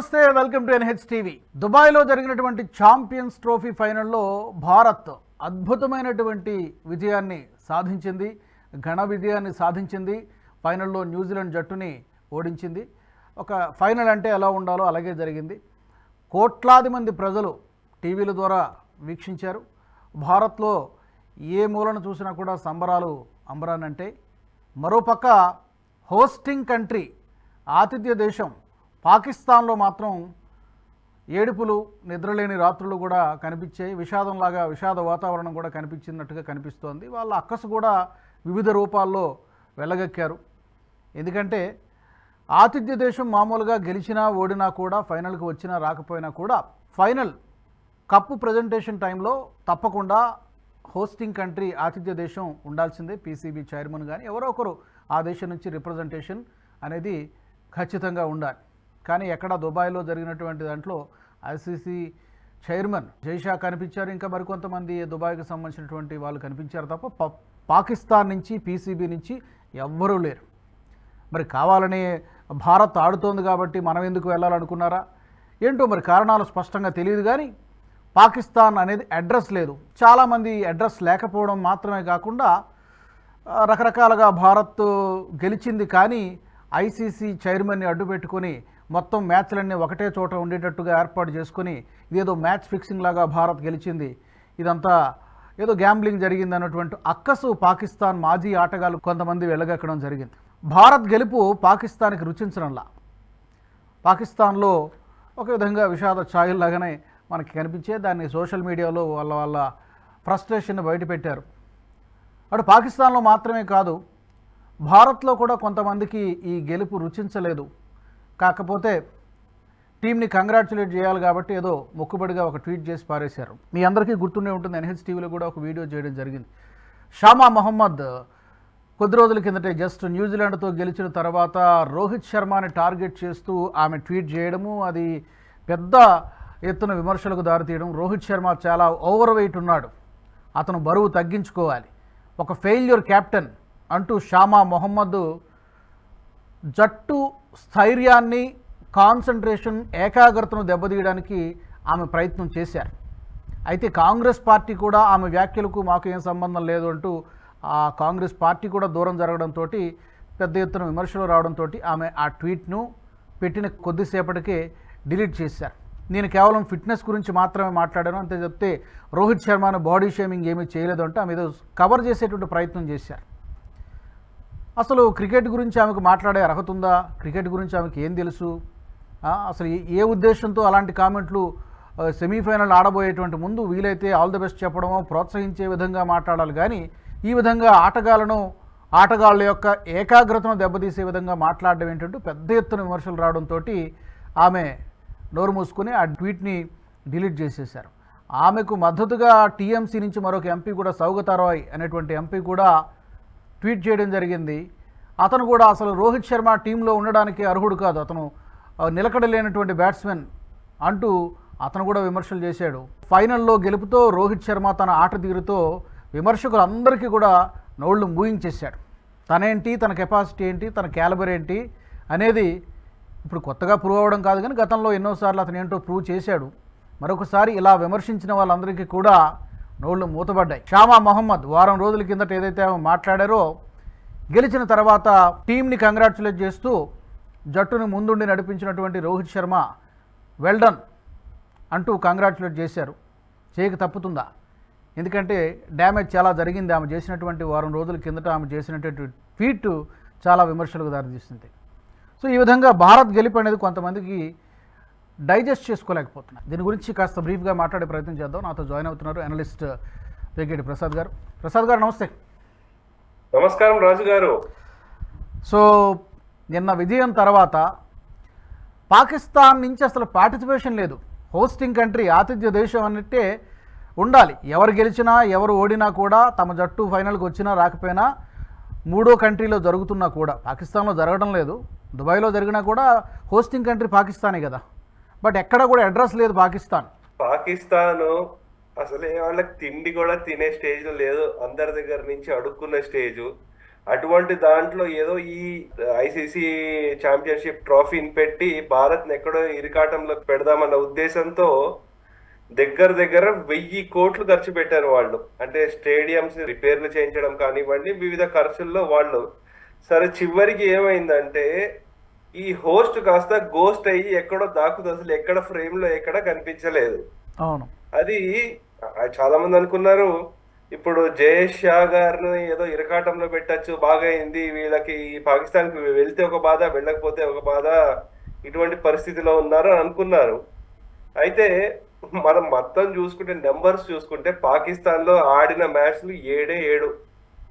నమస్తే welcome to NH TV. దుబాయ్లో జరిగినటువంటి ఛాంపియన్స్ ట్రోఫీ ఫైనల్లో భారత్ అద్భుతమైనటువంటి విజయాన్ని సాధించింది ఘన విజయాన్ని సాధించింది ఫైనల్లో న్యూజిలాండ్ జట్టుని ఓడించింది. ఒక ఫైనల్ అంటే ఎలా ఉండాలో అలాగే జరిగింది. కోట్లాది మంది ప్రజలు టీవీల ద్వారా వీక్షించారు. భారత్లో ఏ మూలను చూసినా కూడా సంబరాలు అంబరానంటే మరోపక్క హోస్టింగ్ కంట్రీ ఆతిథ్య దేశం పాకిస్తాన్లో మాత్రం ఏడుపులు నిద్రలేని రాత్రులు కూడా కనిపించాయి. విషాదంలాగా విషాద వాతావరణం కూడా కనిపించినట్టుగా కనిపిస్తోంది. వాళ్ళ అక్కసు కూడా వివిధ రూపాల్లో వెళ్ళగక్కారు ఎందుకంటే ఆతిథ్య దేశం మామూలుగా గెలిచినా ఓడినా కూడా ఫైనల్కి వచ్చినా రాకపోయినా కూడా ఫైనల్ కప్పు ప్రజెంటేషన్ టైంలో తప్పకుండా హోస్టింగ్ కంట్రీ ఆతిథ్య దేశం ఉండాల్సిందే. పీసీబీ చైర్మన్ కానీ ఎవరో ఒకరు ఆ దేశం నుంచి రిప్రజెంటేషన్ అనేది ఖచ్చితంగా ఉండాలి. కానీ ఎక్కడ దుబాయ్లో జరిగినటువంటి దాంట్లో ఐసీసీ చైర్మన్ జైషా కనిపించారు. ఇంకా మరికొంతమంది దుబాయ్కి సంబంధించినటువంటి వాళ్ళు కనిపించారు తప్ప పాకిస్తాన్ నుంచి పీసీబీ నుంచి ఎవ్వరూ లేరు. మరి కావాలని భారత్ ఆడుతోంది కాబట్టి మనం ఎందుకు వెళ్ళాలనుకున్నారా? ఏంటో మరి కారణాలు స్పష్టంగా తెలియదు కానీ పాకిస్తాన్ అనేది అడ్రస్ లేదు. చాలామంది అడ్రస్ లేకపోవడం మాత్రమే కాకుండా రకరకాలుగా భారత్ గెలిచింది కానీ ఐసీసీ చైర్మన్ని అడ్డుపెట్టుకొని మొత్తం మ్యాచ్లన్నీ ఒకటే చోట ఉండేటట్టుగా ఏర్పాటు చేసుకుని ఇదేదో మ్యాచ్ ఫిక్సింగ్ లాగా భారత్ గెలిచింది. ఇదంతా ఏదో గ్యాంబ్లింగ్ జరిగింది అన్నటువంటి అక్కసు పాకిస్తాన్ మాజీ ఆటగాళ్ళు కొంతమంది వెళ్ళగక్కడం జరిగింది. భారత్ గెలుపు పాకిస్తాన్కి రుచించడంలా. పాకిస్తాన్లో ఒక విధంగా విషాద ఛాయల్లాగానే మనకి కనిపించే దాన్ని సోషల్ మీడియాలో వాళ్ళ వాళ్ళ ఫ్రస్ట్రేషన్ బయటపెట్టారు. అటు పాకిస్తాన్లో మాత్రమే కాదు భారత్లో కూడా కొంతమందికి ఈ గెలుపు రుచించలేదు. కాకపోతే టీంని కంగ్రాచులేట్ చేయాలి కాబట్టి ఏదో మొక్కుబడిగా ఒక ట్వీట్ చేసి పారేశారు. మీ అందరికీ గుర్తుండే ఉంటుంది ఎన్హెచ్ టీవీలో కూడా ఒక వీడియో చేయడం జరిగింది. షామా మొహమ్మద్ కొద్ది రోజుల కిందటే జస్ట్ న్యూజిలాండ్తో గెలిచిన తర్వాత రోహిత్ శర్మని టార్గెట్ చేస్తూ ఆమె ట్వీట్ చేయడము అది పెద్ద ఎత్తున విమర్శలకు దారితీయడం. రోహిత్ శర్మ చాలా ఓవర్ వెయిట్ ఉన్నాడు. అతను బరువు తగ్గించుకోవాలి. ఒక ఫెయిల్యూర్ కెప్టెన్ అంటూ షామా మొహమ్మద్ జట్టు స్థైర్యాన్ని కాన్సన్ట్రేషన్ ఏకాగ్రతను దెబ్బతీయడానికి ఆమె ప్రయత్నం చేశారు. అయితే కాంగ్రెస్ పార్టీ కూడా ఆమె వ్యాఖ్యలకు మాకు ఏం సంబంధం లేదు అంటూ ఆ కాంగ్రెస్ పార్టీ కూడా దూరం జరగడంతో పెద్ద ఎత్తున విమర్శలు రావడంతో ఆమె ఆ ట్వీట్ను పెట్టిన కొద్దిసేపటికే డిలీట్ చేశారు. నేను కేవలం ఫిట్నెస్ గురించి మాత్రమే మాట్లాడాను. అంతే చెప్తే రోహిత్ శర్మను బాడీ షేమింగ్ ఏమీ చేయలేదు అంటే ఆమె ఏదో కవర్ చేసేటువంటి ప్రయత్నం చేశారు. అసలు క్రికెట్ గురించి ఆమెకు మాట్లాడే అర్హత ఉందా? క్రికెట్ గురించి ఆమెకు ఏం తెలుసు? అసలు ఏ- ఉద్దేశంతో అలాంటి కామెంట్లు సెమీఫైనల్ ఆడబోయేటువంటి ముందు వీలైతే ఆల్ ది బెస్ట్ చెప్పడమో ప్రోత్సహించే విధంగా మాట్లాడాలి. కానీ ఈ విధంగా ఆటగాళ్ళను ఆటగాళ్ళ యొక్క ఏకాగ్రతను దెబ్బతీసే విధంగా మాట్లాడడం ఏంటంటూ పెద్ద ఎత్తున విమర్శలు రావడంతో ఆమె నోరు మూసుకుని ఆ ట్వీట్ని డిలీట్ చేసేశారు. ఆమెకు మద్దతుగా టీఎంసీ నుంచి మరొక ఎంపీ కూడా సౌగతారాయ్ అనేటువంటి ఎంపీ కూడా ట్వీట్ చేయడం జరిగింది. అతను కూడా అసలు రోహిత్ శర్మ టీంలో ఉండడానికి అర్హుడు కాదు. అతను నిలకడ లేనటువంటి బ్యాట్స్మెన్ అంటూ అతను కూడా విమర్శలు చేశాడు. ఫైనల్లో గెలుపుతో రోహిత్ శర్మ తన ఆట తీరుతో విమర్శకులందరికీ కూడా నోళ్ళు మూయించేశాడు. తనేంటి తన కెపాసిటీ ఏంటి తన క్యాలబర్ ఏంటి అనేది ఇప్పుడు కొత్తగా ప్రూవ్ అవ్వడం కాదు కానీ గతంలో ఎన్నోసార్లు అతను ఏంటో ప్రూవ్ చేశాడు. మరొకసారి ఇలా విమర్శించిన వాళ్ళందరికీ కూడా నోళ్ళు మూతపడ్డాయి షామా మహమ్మద్ వారం రోజుల కిందట ఏదైతే ఆమె మాట్లాడారో గెలిచిన తర్వాత టీంని కంగ్రాచులేట్ చేస్తూ జట్టును ముందుండి నడిపించినటువంటి రోహిత్ శర్మ వెల్డన్ అంటూ కంగ్రాచులేట్ చేశారు. చేయక తప్పుతుందా? ఎందుకంటే డ్యామేజ్ చాలా జరిగింది. ఆమె చేసినటువంటి వారం రోజుల కిందట ఆమె చేసినటువంటి ట్వీట్ చాలా విమర్శలకు దారితీస్తుంది సో ఈ విధంగా భారత్ గెలుపు అనేది కొంతమందికి డైజెస్ట్ చేసుకోలేకపోతున్నారు దీని గురించి కాస్త బ్రీఫ్గా మాట్లాడే ప్రయత్నం చేద్దాం. నాతో జాయిన్ అవుతున్నారు అనలిస్ట్ వెంకటి ప్రసాద్ గారు. ప్రసాద్ గారు నమస్తే. నమస్కారం రాజు గారు. సో నిన్న విజయం తర్వాత పాకిస్తాన్ నుంచి అసలు పార్టిసిపేషన్ లేదు. హోస్టింగ్ కంట్రీ ఆతిథ్య దేశం అన్నట్టే ఉండాలి. ఎవరు గెలిచినా ఎవరు ఓడినా కూడా తమ జట్టు ఫైనల్కి వచ్చినా రాకపోయినా మూడో కంట్రీలో జరుగుతున్నా కూడా పాకిస్తాన్లో జరగడం లేదు. దుబాయ్లో జరిగినా కూడా హోస్టింగ్ కంట్రీ పాకిస్తానే కదా. బట్ ఎక్కడ కూడా అడ్రస్ లేదు పాకిస్తాన్. పాకిస్తాన్ అసలే వాళ్ళకి తిండి కూడా తినే స్టేజ్ లేదు. అందరి దగ్గర నుంచి అడుక్కున్న స్టేజ్. అటువంటి దాంట్లో ఏదో ఈ ఐసీసీ ఛాంపియన్షిప్ ట్రోఫీని పెట్టి భారత్ ఎక్కడో ఇరికాటంలో పెడదామన్న ఉద్దేశంతో దగ్గర దగ్గర వెయ్యి కోట్లు ఖర్చు పెట్టారు వాళ్ళు. అంటే స్టేడియంస్ రిపేర్లు చేయించడం కానివ్వండి వివిధ ఖర్చుల్లో వాళ్ళు. సరే చివరికి ఏమైందంటే ఈ హోస్ట్ కాస్త గోస్ట్ అయ్యి ఎక్కడో దాక్కుతుంది అసలు ఎక్కడ ఫ్రేమ్లో ఎక్కడ కనిపించలేదు. అవును. అది చాలా మంది అనుకున్నారు ఇప్పుడు జయేష్ షా గారిని ఏదో ఇరకాటంలో పెట్టచ్చు బాగా అయింది వీళ్ళకి పాకిస్తాన్కి వెళ్తే ఒక బాధ వెళ్ళకపోతే ఒక బాధ ఇటువంటి పరిస్థితిలో ఉన్నారు అని అనుకున్నారు. అయితే మనం మొత్తం చూసుకుంటే నెంబర్స్ చూసుకుంటే పాకిస్తాన్లో ఆడిన మ్యాచ్లు ఏడే ఏడు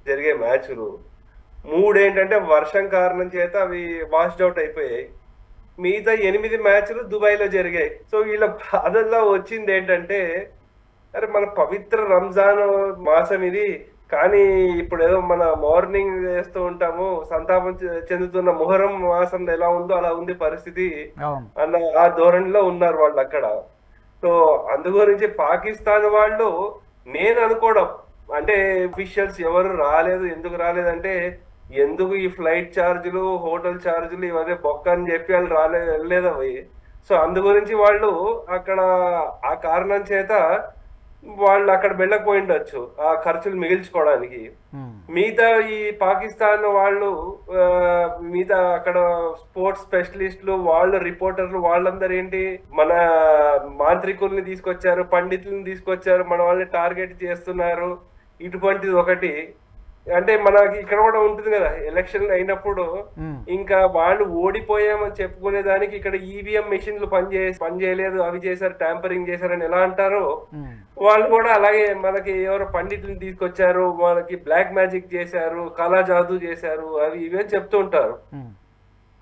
జరిగే మ్యాచ్లు. మూడు ఏంటంటే వర్షం కారణం చేత అవి వాష్డ్ అవుట్ అయిపోయాయి. మిగతా ఎనిమిది మ్యాచ్లు దుబాయ్లో జరిగాయి. సో వీళ్ళ బాధల్లో వచ్చింది ఏంటంటే అరే మన పవిత్ర రంజాన్ మాసం ఇది. కానీ ఇప్పుడు ఏదో మన మార్నింగ్ చేస్తూ ఉంటాము సంతాపం చెందుతున్న మొహరం మాసంలో ఎలా ఉందో అలా ఉంది పరిస్థితి అన్న ఆ ధోరణిలో ఉన్నారు వాళ్ళు అక్కడ. సో అందు గురించి పాకిస్తాన్ వాళ్ళు నేను అనుకోవడం అంటే అఫీషియల్స్ ఎవరు రాలేదు ఎందుకు రాలేదంటే ఎందుకు ఈ ఫ్లైట్ ఛార్జీలు హోటల్ ఛార్జీలు ఇవన్నీ బొక్క అని చెప్పి వాళ్ళు రాలే వెళ్ళలేదు అవి. సో అందు గురించి వాళ్ళు అక్కడ ఆ కారణం చేత వాళ్ళు అక్కడ వెళ్ళకపోయి ఉండొచ్చు ఆ ఖర్చులు మిగిల్చుకోవడానికి. ఉమ్. మిగతా ఈ పాకిస్తాన్ వాళ్ళు మిగతా అక్కడ స్పోర్ట్స్ స్పెషలిస్టులు వాళ్ళు రిపోర్టర్లు వాళ్ళందరూ ఏంటి మన మాంత్రికుల్ని తీసుకొచ్చారు పండితుల్ని తీసుకొచ్చారు మన వాళ్ళని టార్గెట్ చేస్తున్నారు. ఇటువంటిది ఒకటి. అంటే మనకి ఇక్కడ కూడా ఉంటుంది కదా ఎలక్షన్ అయినప్పుడు. ఇంకా వాళ్ళు ఓడిపోయామని చెప్పుకునే దానికి ఇక్కడ ఈవీఎం మెషిన్లు పనిచే పనిచేయలేదు అవి చేశారు ట్యాంపరింగ్ చేశారని ఎలా అంటారో. వాళ్ళు కూడా అలాగే మనకి ఎవరో పండితులను తీసుకొచ్చారు మనకి బ్లాక్ మ్యాజిక్ చేశారు కళా జాదు చేశారు అవి ఇవే చెప్తూ ఉంటారు.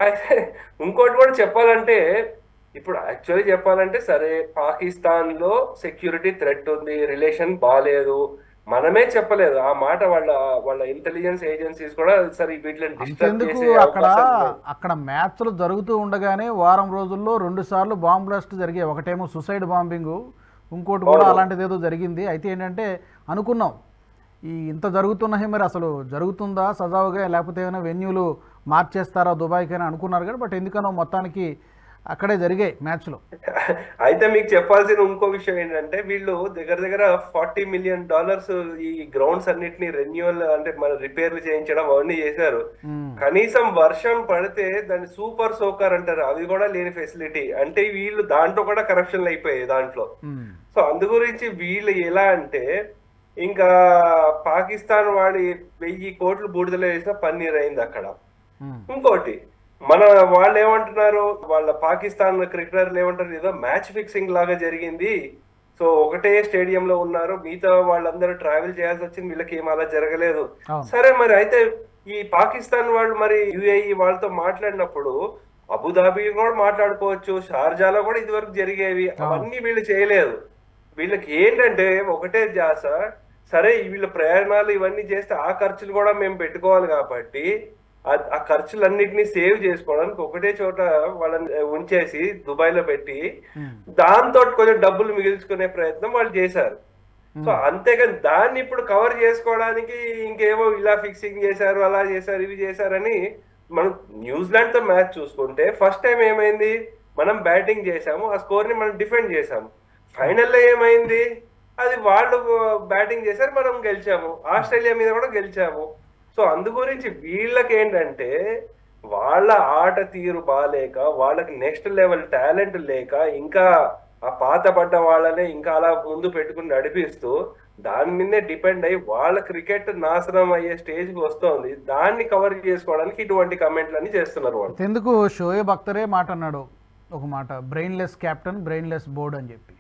అయితే ఇంకోటి కూడా చెప్పాలంటే ఇప్పుడు యాక్చువల్లీ చెప్పాలంటే సరే పాకిస్తాన్లో సెక్యూరిటీ థ్రెట్ ఉంది రిలేషన్ బాగాలేదు మనమే చెప్పలేదు. ఆ మాట వాళ్ళ వాళ్ళ ఇంటెలిజెన్స్ ఏజెన్సీస్ కూడా సరే వీటిని అక్కడ. అక్కడ మ్యాచ్లు జరుగుతూ ఉండగానే వారం రోజుల్లో రెండు సార్లు బాంబ్ బ్లాస్ట్ జరిగాయి. ఒకటేమో సుసైడ్ బాంబింగ్ ఇంకోటి కూడా. అలాంటిది ఏదో జరిగింది. అయితే ఏంటంటే అనుకున్నాం. ఈ ఇంత జరుగుతున్నాయి మరి అసలు జరుగుతుందా సజావుగా లేకపోతే ఏమైనా వెన్యూలు మార్చేస్తారా దుబాయ్కి అని అనుకున్నారు. కానీ బట్ ఎందుకనో మొత్తానికి అక్కడే జరిగాయి మ్యాచ్లు అయితే మీకు చెప్పాల్సిన ఇంకో విషయం ఏంటంటే వీళ్ళు దగ్గర దగ్గర ఫార్టీ మిలియన్ డాలర్స్ ఈ గ్రౌండ్స్ అన్నిటిని రెన్యువల్ అంటే మన రిపేర్లు చేయించడం అవన్నీ చేశారు. కనీసం వర్షం పడితే దాన్ని సూపర్ సోకర్ అంటారు అది కూడా లేని ఫెసిలిటీ అంటే వీళ్ళు దాంట్లో కూడా కరప్షన్లు అయిపోయాయి దాంట్లో. సో అందు గురించి వీళ్ళు ఎలా అంటే ఇంకా పాకిస్తాన్ వాడి వెయ్యి కోట్లు బూడిదలో వేసిన పన్నీర్ అయింది అక్కడ. ఇంకోటి మన వాళ్ళు ఏమంటున్నారు? వాళ్ళ పాకిస్తాన్ క్రికెటర్లు ఏమంటారు? ఏదో మ్యాచ్ ఫిక్సింగ్ లాగా జరిగింది. సో ఒకటే స్టేడియం లో ఉన్నారు. మిగతా వాళ్ళందరూ ట్రావెల్ చేయాల్సి వచ్చింది. వీళ్ళకి ఏం అలా జరగలేదు. సరే మరి అయితే ఈ పాకిస్తాన్ వాళ్ళు మరి యుఏఈ వాళ్ళతో మాట్లాడినప్పుడు అబుదాబి కూడా మాట్లాడుకోవచ్చు. షార్జాలో కూడా ఇదివరకు జరిగేవి. అవన్నీ వీళ్ళు చేయలేదు. వీళ్ళకి ఏంటంటే ఒకటే జాస సరే వీళ్ళ ప్రయాణాలు ఇవన్నీ చేస్తే ఆ ఖర్చులు కూడా మేము పెట్టుకోవాలి కాబట్టి ఆ- ఖర్చులన్నిటిని సేవ్ చేసుకోవడానికి ఒకటే చోట వాళ్ళని ఉంచేసి దుబాయ్లో పెట్టి. దాంతో కొంచెం డబ్బులు మిగిల్చుకునే ప్రయత్నం వాళ్ళు చేశారు. సో అంతేగాని దాన్ని ఇప్పుడు కవర్ చేసుకోవడానికి ఇంకేమో ఇలా ఫిక్సింగ్ చేశారు అలా చేశారు ఇవి చేశారని మనం న్యూజిలాండ్తో మ్యాచ్ చూసుకుంటే ఫస్ట్ టైం ఏమైంది? మనం బ్యాటింగ్ చేశాము ఆ స్కోర్ని మనం డిఫెండ్ చేశాము. ఫైనల్లో ఏమైంది? అది వాళ్ళు బ్యాటింగ్ చేశారు మనం గెలిచాము. ఆస్ట్రేలియా మీద కూడా గెలిచాము. సో అందు గురించి వీళ్ళకి ఏంటంటే వాళ్ళ ఆట తీరు బాగాలేక వాళ్ళకి నెక్స్ట్ లెవెల్ టాలెంట్ లేక ఇంకా ఆ పాత పడ్డ వాళ్ళనే ఇంకా అలా ముందు పెట్టుకుని నడిపిస్తూ దాని మీదే డిపెండ్ అయ్యి వాళ్ళ క్రికెట్ నాశనం అయ్యే స్టేజ్కి వస్తోంది. దాన్ని కవర్ చేసుకోవడానికి ఇటువంటి కమెంట్లు అని చేస్తున్నారు వాళ్ళు. ఎందుకు షోయబ్ అఖ్తరే మాట అన్నాడు ఒక మాట బ్రెయిన్లెస్ కెప్టెన్ బ్రెయిన్లెస్ బోర్డ్ అని చెప్పి.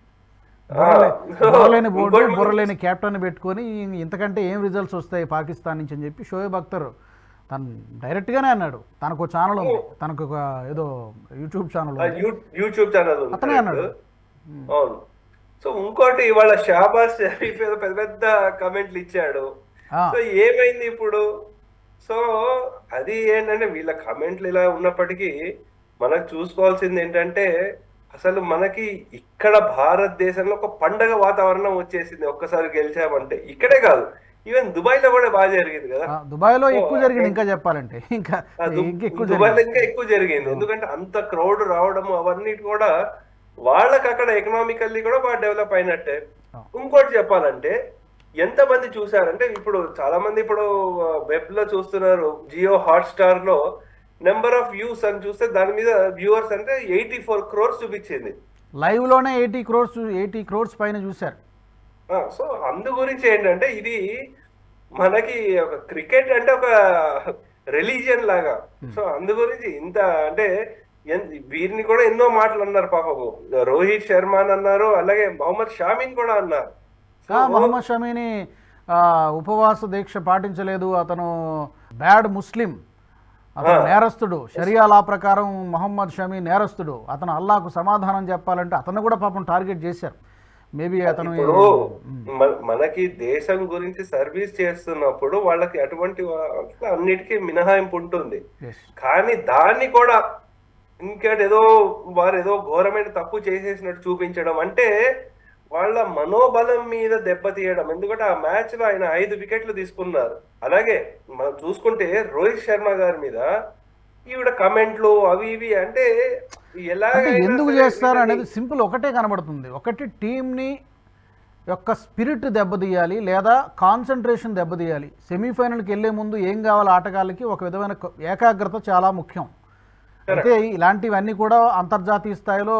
బుర్రలేని బోర్డు బుర్రలేని కెప్టెన్ పెట్టుకొని ఇంతకంటే ఏం రిజల్ట్స్ వస్తాయి పాకిస్తాన్ నుంచి అని చెప్పి షోయబ్ అఖ్తర్ తను డైరెక్ట్గానే అన్నాడు. తనకు ఛానల్ ఉంది. తనకు ఒక ఏదో యూట్యూబ్ ఛానల్ యూట్యూబ్ ఛానల్ అతనే అన్నాడు. అవును. సో ఇంకోటి వాళ్ళ షాబాజ్ షరీఫ్ ఏదో పెద్ద పెద్ద కమెంట్లు ఇచ్చాడు. సో ఏమైంది ఇప్పుడు? సో అది ఏంటంటే వీళ్ళ కమెంట్లు ఇలా ఉన్నప్పటికీ మనకు చూసుకోవాల్సింది ఏంటంటే అసలు మనకి ఇక్కడ భారతదేశంలో ఒక పండగ వాతావరణం వచ్చేసింది. ఒక్కసారి గెలిచామంటే ఇక్కడే కాదు. ఈవెన్ దుబాయ్లో కూడా బాగా జరిగింది కదా. ఆ, దుబాయ్లో ఎక్కువ జరిగింది ఇంకా చెప్పాలంటే. ఇంకా దుబాయ్లో ఇంకా ఎక్కువ జరిగింది. ఎందుకంటే అంత క్రౌడ్ రావడం అవన్నీ కూడా వాళ్ళకి అక్కడ ఎకనామికల్లీ కూడా బాగా డెవలప్ అయినట్టే. ఇంకోటి చెప్పాలంటే ఎంత మంది చూసారంటే ఇప్పుడు చాలా మంది ఇప్పుడు వెబ్లో చూస్తున్నారు. జియో హాట్ స్టార్లో నెంబర్ ఆఫ్ వ్యూస్ అని చూస్తే దాని మీద వ్యూవర్స్ అంటే ఎయిటీ ఫోర్ క్రోర్స్ చూపించింది లైవ్లోనే ఎయిటీ క్రోర్స్ ఎయిటీ క్రోర్స్ పైన చూశారు. సో అందు గురించి ఏంటంటే ఇది మనకి ఒక క్రికెట్ అంటే ఒక రిలీజియన్ లాగా. సో అందు గురించి ఇంత అంటే వీరిని కూడా ఎన్నో మాటలు అన్నారు పాపము. రోహిత్ శర్మ అని అన్నారు అలాగే మొహమ్మద్ షామీన్ కూడా అన్నారు. మొహమ్మద్ షమీని ఉపవాస దీక్ష పాటించలేదు. అతను బ్యాడ్ ముస్లిం. అతను నేరస్తుడు. షరియా లా ప్రకారం మొహమ్మద్ షమీ నేరస్తుడు. అతను అల్లాకు సమాధానం చెప్పాలంటే అతను కూడా పాపం టార్గెట్ చేశారు. మేబీ అతను మనకి దేశం గురించి సర్వీస్ చేస్తున్నప్పుడు వాళ్ళకి అటువంటి అన్నిటికీ మినహాయింపు ఉంటుంది. కానీ దాన్ని కూడా ఇంకేదో వారు ఏదో ఘోరమైన తప్పు చేసేసినట్టు చూపించడం అంటే వాళ్ళ మనోబలం మీద దెబ్బతీయడం. ఎందుకంటే ఆ మ్యాచ్లో ఆయన ఐదు వికెట్లు తీసుకున్నారు. అలాగే మనం చూసుకుంటే రోహిత్ శర్మ గారి మీద ఈవిడ కమెంట్లు అవి ఇవి అంటే ఎలా ఎందుకు చేస్తారు అనేది సింపుల్ ఒకటే కనబడుతుంది. ఒకటి టీంని యొక్క స్పిరిట్ దెబ్బతీయాలి లేదా కాన్సన్ట్రేషన్ దెబ్బతీయాలి. సెమీఫైనల్కి వెళ్ళే ముందు ఏం కావాలి ఆటగాళ్ళకి? ఒక విధమైన ఏకాగ్రత చాలా ముఖ్యం. అయితే ఇలాంటివన్నీ కూడా అంతర్జాతీయ స్థాయిలో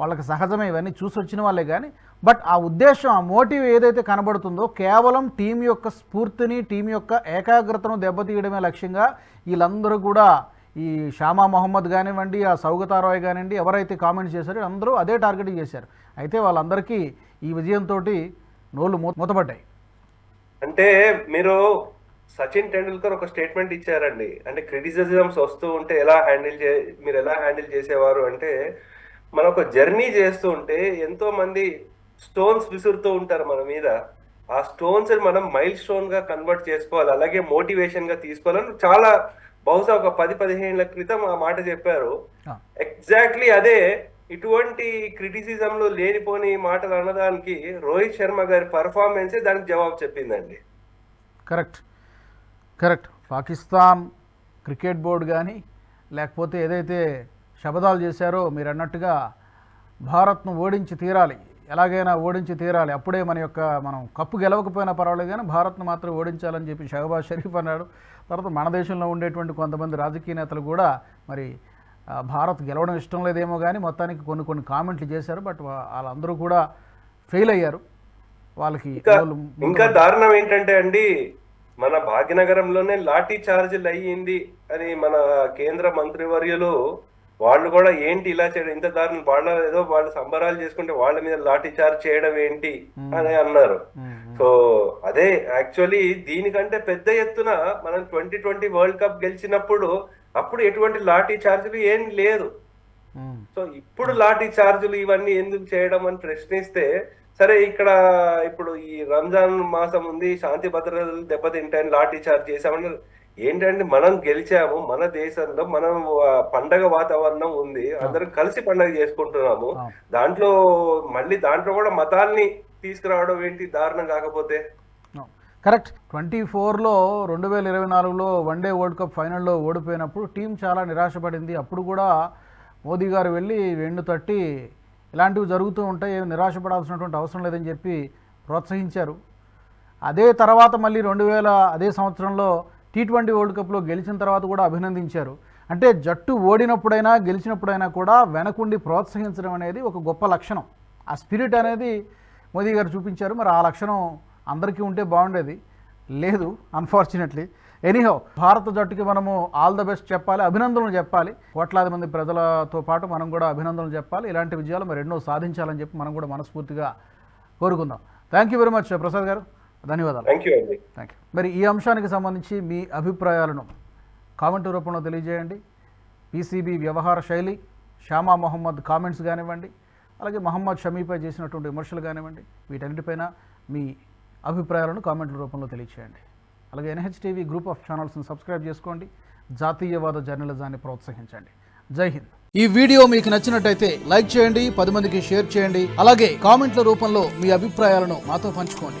వాళ్ళకి సహజమే. ఇవన్నీ చూసి వచ్చిన వాళ్ళే కానీ బట్ ఆ ఉద్దేశం ఆ మోటివ్ ఏదైతే కనబడుతుందో కేవలం టీం యొక్క స్ఫూర్తిని టీం యొక్క ఏకాగ్రతను దెబ్బతీయడమే లక్ష్యంగా వీళ్ళందరూ కూడా ఈ షామా మొహమ్మద్ కానివ్వండి ఆ సౌగతారాయ్ కానివ్వండి ఎవరైతే కామెంట్ చేశారో అందరూ అదే టార్గెట్ చేశారు. అయితే వాళ్ళందరికీ ఈ విజయంతో నోళ్ళు మూతపడ్డాయి. అంటే మీరు సచిన్ టెండూల్కర్ ఒక స్టేట్మెంట్ ఇచ్చారండి. అంటే క్రిటిసిజమ్స్ వస్తూ ఉంటే ఎలా హ్యాండిల్ చే మీరు ఎలా హ్యాండిల్ చేసేవారు అంటే మనం ఒక జర్నీ చేస్తూ ఉంటే ఎంతో మంది స్టోన్స్ విసురుతూ ఉంటారు మన మీద. ఆ స్టోన్స్ మనం మైల్ స్టోన్గా కన్వర్ట్ చేసుకోవాలి. అలాగే మోటివేషన్గా తీసుకోవాలని చాలా బహుశా ఒక పది పదిహేనుల క్రితం ఆ మాట చెప్పారు. ఎగ్జాక్ట్లీ అదే ఇటువంటి క్రిటిసిజంలు లేనిపోని మాటలు అనడానికి రోహిత్ శర్మ గారి పర్ఫార్మెన్సే దానికి జవాబు చెప్పిందండి. Correct. Correct. Pakistan cricket board కానీ లేకపోతే ఏదైతే శబదాలు చేశారో మీరు అన్నట్టుగా భారత్ను ఓడించి తీరాలి. ఎలాగైనా ఓడించి తీరాలి. అప్పుడే మన యొక్క మనం కప్పు గెలవకపోయినా పర్వాలేదు కానీ భారత్ను మాత్రం ఓడించాలని చెప్పి షహబాజ్ షరీఫ్ అన్నాడు. తర్వాత మన దేశంలో ఉండేటువంటి కొంతమంది రాజకీయ నేతలు కూడా మరి భారత్ గెలవడం ఇష్టం లేదేమో కానీ మొత్తానికి కొన్ని కొన్ని కామెంట్లు చేశారు. బట్ వాళ్ళందరూ కూడా ఫెయిల్ అయ్యారు. వాళ్ళకి ఇంకా దారుణం ఏంటంటే అండి మన భాగ్యనగరంలోనే లాఠీ చార్జీలు అయ్యింది అని మన కేంద్ర మంత్రివర్యులు వాళ్ళు కూడా ఏంటి ఇలా చేయడం? ఇంత దారుణం. వాళ్ళ ఏదో వాళ్ళు సంబరాలు చేసుకుంటే వాళ్ళ మీద లాఠీ చార్జ్ చేయడం ఏంటి అని అన్నారు. సో అదే యాక్చువల్లీ దీనికంటే పెద్ద ఎత్తున మనం ట్వంటీ ట్వంటీ వరల్డ్ కప్ గెలిచినప్పుడు అప్పుడు ఎటువంటి లాఠీ చార్జీలు ఏం లేదు. సో ఇప్పుడు లాఠీ చార్జులు ఇవన్నీ ఎందుకు చేయడం అని ప్రశ్నిస్తే సరే ఇక్కడ ఇప్పుడు ఈ రంజాన్ మాసం ఉంది శాంతి భద్రతలు దెబ్బతింటాయని లాఠీ చార్జ్ చేసామని ఏంటంటే మనం గెలిచాము మన దేశంలో మనం పండగ వాతావరణం ఉంది అందరం కలిసి పండగ చేసుకుంటున్నాము. దాంట్లో మళ్ళీ దాంట్లో కూడా మతాల్ని తీసుకురావడం ఏంటి? దారుణం కాకపోతే? కరెక్ట్. ట్వంటీ ఫోర్లో రెండు వేల ఇరవై నాలుగులో వన్డే వరల్డ్ కప్ ఫైనల్లో ఓడిపోయినప్పుడు టీం చాలా నిరాశపడింది. అప్పుడు కూడా మోదీ గారు వెళ్ళి వెన్ను తట్టి ఇలాంటివి జరుగుతూ ఉంటాయి నిరాశపడాల్సినటువంటి అవసరం లేదని చెప్పి ప్రోత్సహించారు. అదే తర్వాత మళ్ళీ రెండు వేల అదే సంవత్సరంలో టీ ట్వంటీ వరల్డ్ కప్లో గెలిచిన తర్వాత కూడా అభినందించారు. అంటే జట్టు ఓడినప్పుడైనా గెలిచినప్పుడైనా కూడా వెనకుండి ప్రోత్సహించడం అనేది ఒక గొప్ప లక్షణం. ఆ స్పిరిట్ అనేది మోదీ గారు చూపించారు. మరి ఆ లక్షణం అందరికీ ఉంటే బాగుండేది. లేదు అన్ఫార్చునేట్లీ ఎనీహో భారత జట్టుకి మనము ఆల్ ద బెస్ట్ చెప్పాలి అభినందనలు చెప్పాలి. కోట్లాది మంది ప్రజలతో పాటు మనం కూడా అభినందనలు చెప్పాలి. ఇలాంటి విజయాలు మరి ఎన్నో సాధించాలని చెప్పి మనం కూడా మనస్ఫూర్తిగా కోరుకుందాం. Thank you very much Prasad garu. ధన్యవాదాలు. థ్యాంక్ యూ అండి థ్యాంక్ యూ మరి ఈ అంశానికి సంబంధించి మీ అభిప్రాయాలను కామెంట్ రూపంలో తెలియజేయండి. పీసీబీ వ్యవహార శైలి షామా మొహమ్మద్ కామెంట్స్ కానివ్వండి అలాగే మహమ్మద్ షమీపై చేసినటువంటి విమర్శలు కానివ్వండి వీటన్నిటిపైన మీ అభిప్రాయాలను కామెంట్ల రూపంలో తెలియజేయండి అలాగే ఎన్హెచ్ టీవీ గ్రూప్ ఆఫ్ ఛానల్స్ని సబ్స్క్రైబ్ చేసుకోండి జాతీయవాద జర్నలిజాన్ని ప్రోత్సహించండి. జై హింద్. ఈ వీడియో మీకు నచ్చినట్టయితే లైక్ చేయండి పది మందికి షేర్ చేయండి అలాగే కామెంట్ల రూపంలో మీ అభిప్రాయాలను మాతో పంచుకోండి.